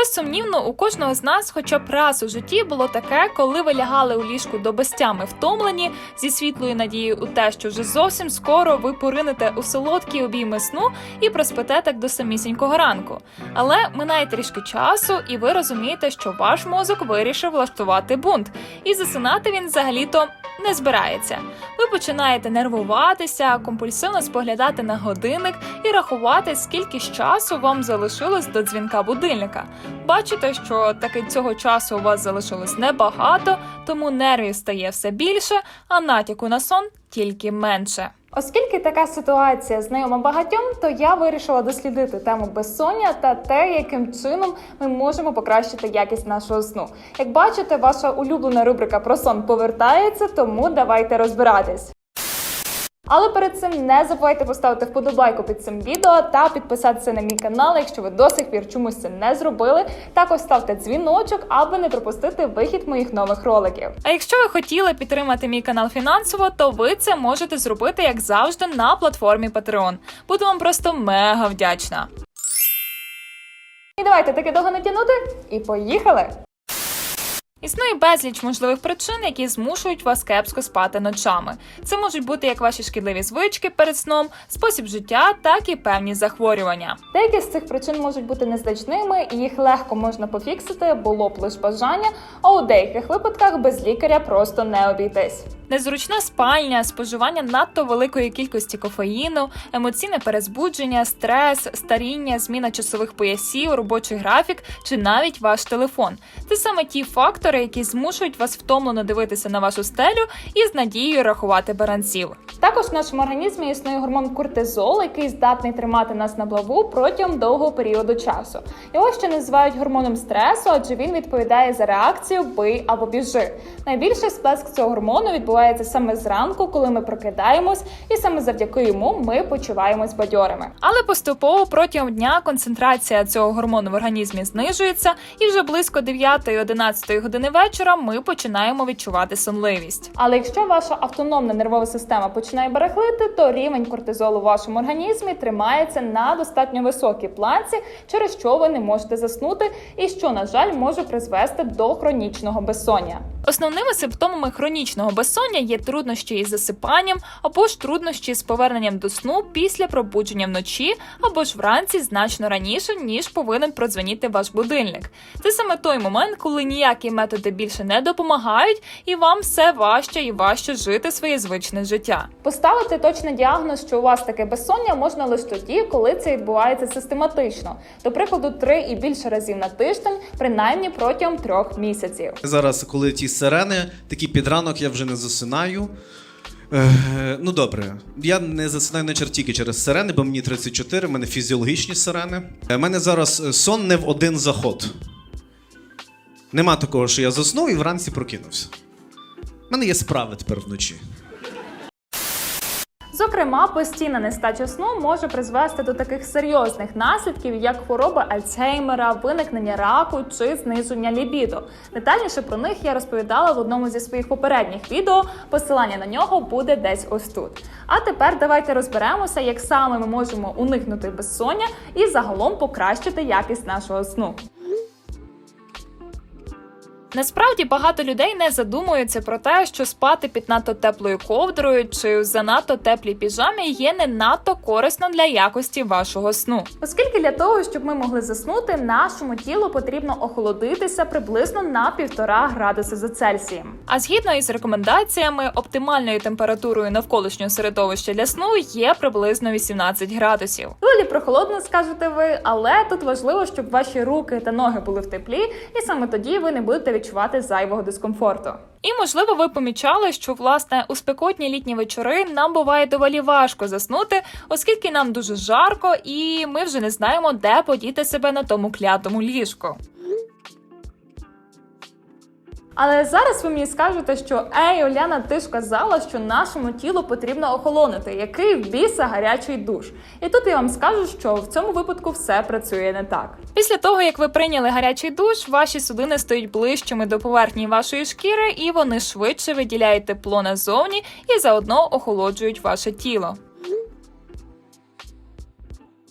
Безсумнівно, у кожного з нас, хоча б раз у житті, було таке, коли ви лягали у ліжку до безтями втомлені, зі світлою надією у те, що вже зовсім скоро ви поринете у солодкі обійми сну і проспите так до самісінького ранку. Але минає трішки часу, і ви розумієте, що ваш мозок вирішив влаштувати бунт, і засинати він взагалі-то не збирається. Ви починаєте нервуватися, компульсивно споглядати на годинник і рахувати, скільки ж часу вам залишилось до дзвінка будильника. Бачите, що таки цього часу у вас залишилось небагато, тому нервів стає все більше, а натяку на сон тільки менше. Оскільки така ситуація знайома багатьом, то я вирішила дослідити тему безсоння та те, яким чином ми можемо покращити якість нашого сну. Як бачите, ваша улюблена рубрика про сон повертається, тому давайте розбиратись. Але перед цим не забувайте поставити вподобайку під цим відео та підписатися на мій канал, якщо ви до сих пір чомусь це не зробили. Також ставте дзвіночок, аби не пропустити вихід моїх нових роликів. А якщо ви хотіли підтримати мій канал фінансово, то ви це можете зробити як завжди на платформі Patreon. Буду вам просто мега вдячна. І давайте таки довго не тянути і поїхали! Існує безліч можливих причин, які змушують вас кепсько спати ночами. Це можуть бути як ваші шкідливі звички перед сном, спосіб життя, так і певні захворювання. Деякі з цих причин можуть бути незначними, і їх легко можна пофіксити, було б лише бажання, а у деяких випадках без лікаря просто не обійтись. Незручна спальня, споживання надто великої кількості кофеїну, емоційне перезбудження, стрес, старіння, зміна часових поясів, робочий графік чи навіть ваш телефон. Це саме ті фактори, які змушують вас втомлено дивитися на вашу стелю і з надією рахувати баранців. Також в нашому організмі існує гормон кортизол, який здатний тримати нас на плаву протягом довгого періоду часу. Його ще називають гормоном стресу, адже він відповідає за реакцію бий або біжи. Найбільший сплеск цього гормону відбувається саме зранку, коли ми прокидаємось, і саме завдяки йому ми почуваємось бадьорими. Але поступово протягом дня концентрація цього гормону в організмі знижується, і вже близько 9-11 години вечора ми починаємо відчувати сонливість. Але якщо ваша автономна нервова система починає барахлити, то рівень кортизолу в вашому організмі тримається на достатньо високій планці, через що ви не можете заснути, і що, на жаль, може призвести до хронічного безсоння. Основними симптомами хронічного безсоння є труднощі із засипанням або ж труднощі з поверненням до сну після пробудження вночі або ж вранці значно раніше, ніж повинен продзвоніти ваш будильник. Це саме той момент, коли ніякі методи більше не допомагають, і вам все важче і важче жити своє звичне життя. Поставити точний діагноз, що у вас таке безсоння, можна лише тоді, коли це відбувається систематично. До прикладу, три і більше разів на тиждень, принаймні протягом трьох місяців. Зараз, коли ті сирени, такий підранок, я вже не засинаю. Е, ну добре, я не засинаю на тільки через сирени, бо мені 34, в мене фізіологічні сирени. У мене зараз е, сон не в один заход. Нема такого, що я заснув і вранці прокинувся. У мене є справи тепер вночі. Зокрема, постійна нестача сну може призвести до таких серйозних наслідків, як хвороба Альцгеймера, виникнення раку чи зниження лібідо. Детальніше про них я розповідала в одному зі своїх попередніх відео. Посилання на нього буде десь ось тут. А тепер давайте розберемося, як саме ми можемо уникнути безсоння і загалом покращити якість нашого сну. Насправді багато людей не задумуються про те, що спати під надто теплою ковдрою чи в занадто теплій піжамі є не надто корисно для якості вашого сну. Оскільки для того, щоб ми могли заснути, нашому тілу потрібно охолодитися приблизно на 1,5 градуси за Цельсієм. А згідно із рекомендаціями, оптимальною температурою навколишнього середовища для сну є приблизно 18 градусів. Доволі прохолодно, скажете ви, але тут важливо, щоб ваші руки та ноги були в теплі, і саме тоді ви не будете відчувати зайвого дискомфорту. І можливо, ви помічали, що власне у спекотні літні вечори нам буває доволі важко заснути, оскільки нам дуже жарко, і ми вже не знаємо, де подіти себе на тому клятому ліжку. Але зараз ви мені скажете, що ей, Оляна, ти ж казала, що нашому тілу потрібно охолонити, який в біса гарячий душ. І тут я вам скажу, що в цьому випадку все працює не так. Після того, як ви прийняли гарячий душ, ваші судини стають ближчими до поверхні вашої шкіри, і вони швидше виділяють тепло назовні і заодно охолоджують ваше тіло.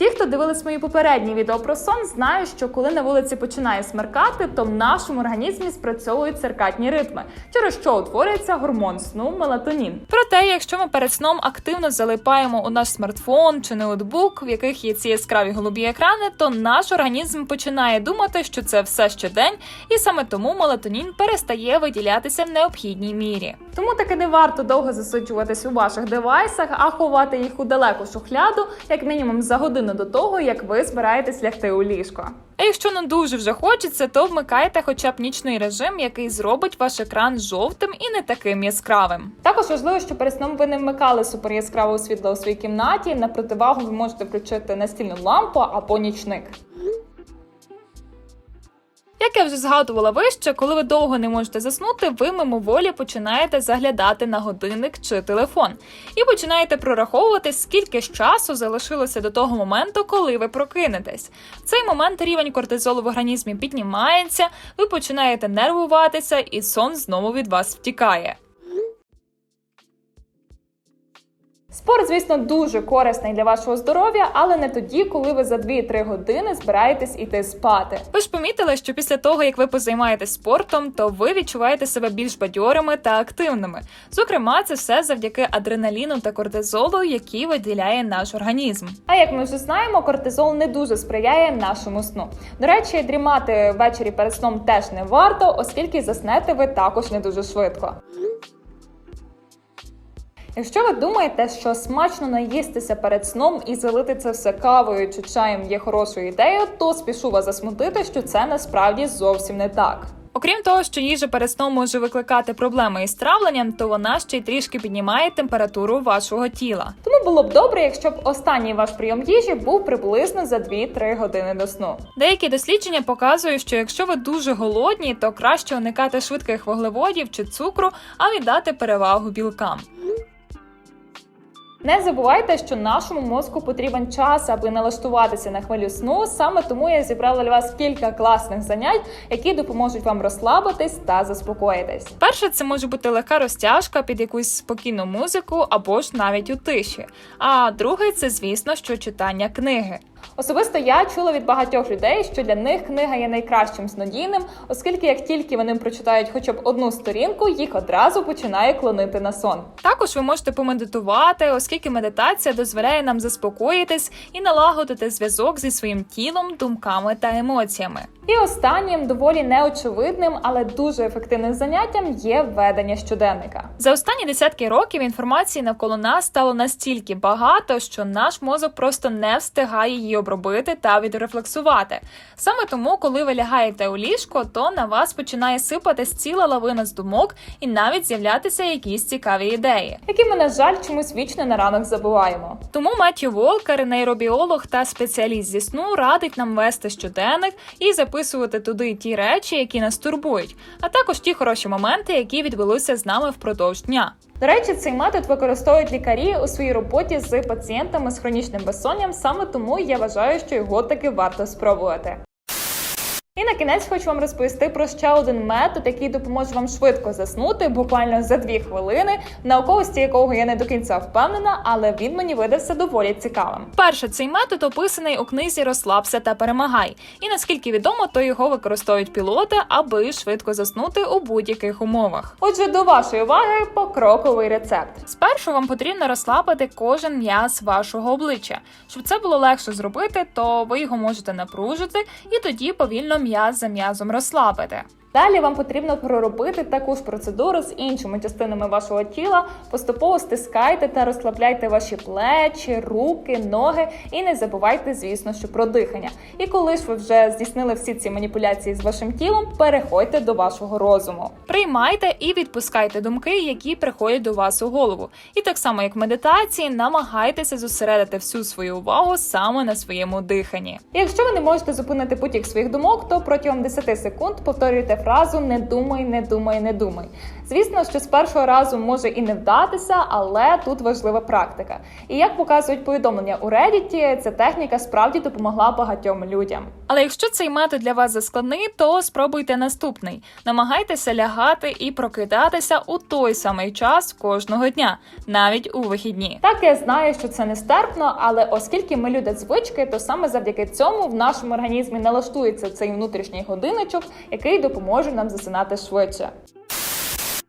Ті, хто дивились мої попередні відео про сон, знають, що коли на вулиці починає смеркати, то в нашому організмі спрацьовують циркатні ритми, через що утворюється гормон сну мелатонін. Проте, якщо ми перед сном активно залипаємо у наш смартфон чи ноутбук, в яких є ці яскраві голубі екрани, то наш організм починає думати, що це все ще день, і саме тому мелатонін перестає виділятися в необхідній мірі. Тому таки не варто довго засиджуватись у ваших девайсах, а ховати їх у далеку шухляду, як мінімум за годину до того, як ви збираєтесь лягти у ліжко. А якщо не дуже вже хочеться, то вмикайте хоча б нічний режим, який зробить ваш екран жовтим і не таким яскравим. Також важливо, що перед сном ви не вмикали супер яскраве світло у своїй кімнаті. На противагу ви можете включити настільну лампу або нічник. Як я вже згадувала вище, коли ви довго не можете заснути, ви мимоволі починаєте заглядати на годинник чи телефон і починаєте прораховувати, скільки ж часу залишилося до того моменту, коли ви прокинетесь. В цей момент рівень кортизолу в організмі піднімається, ви починаєте нервуватися, і сон знову від вас втікає. Спорт, звісно, дуже корисний для вашого здоров'я, але не тоді, коли ви за 2-3 години збираєтесь іти спати. Ви ж помітили, що після того, як ви позаймаєтесь спортом, то ви відчуваєте себе більш бадьорими та активними. Зокрема, це все завдяки адреналіну та кортизолу, які виділяє наш організм. А як ми вже знаємо, кортизол не дуже сприяє нашому сну. До речі, дрімати ввечері перед сном теж не варто, оскільки заснете ви також не дуже швидко. Якщо ви думаєте, що смачно наїстися перед сном і залити це все кавою чи чаєм є хорошою ідеєю, то спішу вас засмутити, що це насправді зовсім не так. Окрім того, що їжа перед сном може викликати проблеми із травленням, то вона ще й трішки піднімає температуру вашого тіла. Тому було б добре, якщо б останній ваш прийом їжі був приблизно за 2-3 години до сну. Деякі дослідження показують, що якщо ви дуже голодні, то краще уникати швидких вуглеводів чи цукру, а віддати перевагу білкам. Не забувайте, що нашому мозку потрібен час, аби налаштуватися на хвилю сну. Саме тому я зібрала для вас кілька класних занять, які допоможуть вам розслабитись та заспокоїтись. Перше, це може бути легка розтяжка під якусь спокійну музику або ж навіть у тиші. А друге, це звісно, що читання книги. Особисто я чула від багатьох людей, що для них книга є найкращим снодійним, оскільки як тільки вони прочитають хоча б одну сторінку, їх одразу починає клонити на сон. Також ви можете помедитувати, оскільки медитація дозволяє нам заспокоїтись і налагодити зв'язок зі своїм тілом, думками та емоціями. І останнім доволі неочевидним, але дуже ефективним заняттям є ведення щоденника. За останні десятки років інформації навколо нас стало настільки багато, що наш мозок просто не встигає її обробити та відрефлексувати. Саме тому, коли ви лягаєте у ліжко, то на вас починає сипатись ціла лавина з думок і навіть з'являтися якісь цікаві ідеї, які ми, на жаль, чомусь вічно на ранок забуваємо. Тому Меттью Волкер, нейробіолог та спеціаліст зі сну, радить нам вести щоденник і записувати туди ті речі, які нас турбують, а також ті хороші моменти, які відбулися з нами впродовж дня. До речі, цей метод використовують лікарі у своїй роботі з пацієнтами з хронічним безсонням. Саме тому я вважаю, що його таки варто спробувати. І на кінець хочу вам розповісти про ще один метод, який допоможе вам швидко заснути, буквально за дві хвилини, науковості якого я не до кінця впевнена, але він мені видався доволі цікавим. Перше, цей метод описаний у книзі Розслабся та перемагай. І наскільки відомо, то його використовують пілоти, аби швидко заснути у будь-яких умовах. Отже, до вашої уваги покроковий рецепт. Спершу вам потрібно розслабити кожен м'яз вашого обличчя. Щоб це було легше зробити, то ви його можете напружити і тоді повільно м'яз за м'язом розслабити. Далі вам потрібно проробити таку ж процедуру з іншими частинами вашого тіла. Поступово стискайте та розслабляйте ваші плечі, руки, ноги і не забувайте, звісно, що про дихання. І коли ж ви вже здійснили всі ці маніпуляції з вашим тілом, переходьте до вашого розуму. Приймайте і відпускайте думки, які приходять до вас у голову. І так само, як медитації, намагайтеся зосередити всю свою увагу саме на своєму диханні. Якщо ви не можете зупинити потік своїх думок, то протягом 10 секунд повторюйте фразу не думай, не думай, не думай. Звісно, що з першого разу може і не вдатися, але тут важлива практика. І як показують повідомлення у Reddit, ця техніка справді допомогла багатьом людям. Але якщо цей метод для вас заскладний, то спробуйте наступний: намагайтеся лягати і прокидатися у той самий час кожного дня, навіть у вихідні. Так я знаю, що це нестерпно, але оскільки ми люди звички, то саме завдяки цьому в нашому організмі налаштується цей внутрішній годиночок, який допоможе нам засинати швидше.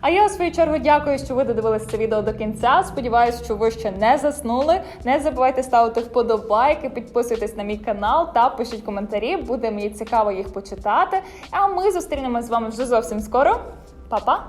А я у свою чергу дякую, що ви додивились це відео до кінця. Сподіваюсь, що ви ще не заснули. Не забувайте ставити вподобайки, підписуйтесь на мій канал та пишіть коментарі. Буде мені цікаво їх почитати. А ми зустрінемося з вами вже зовсім скоро. Па-па!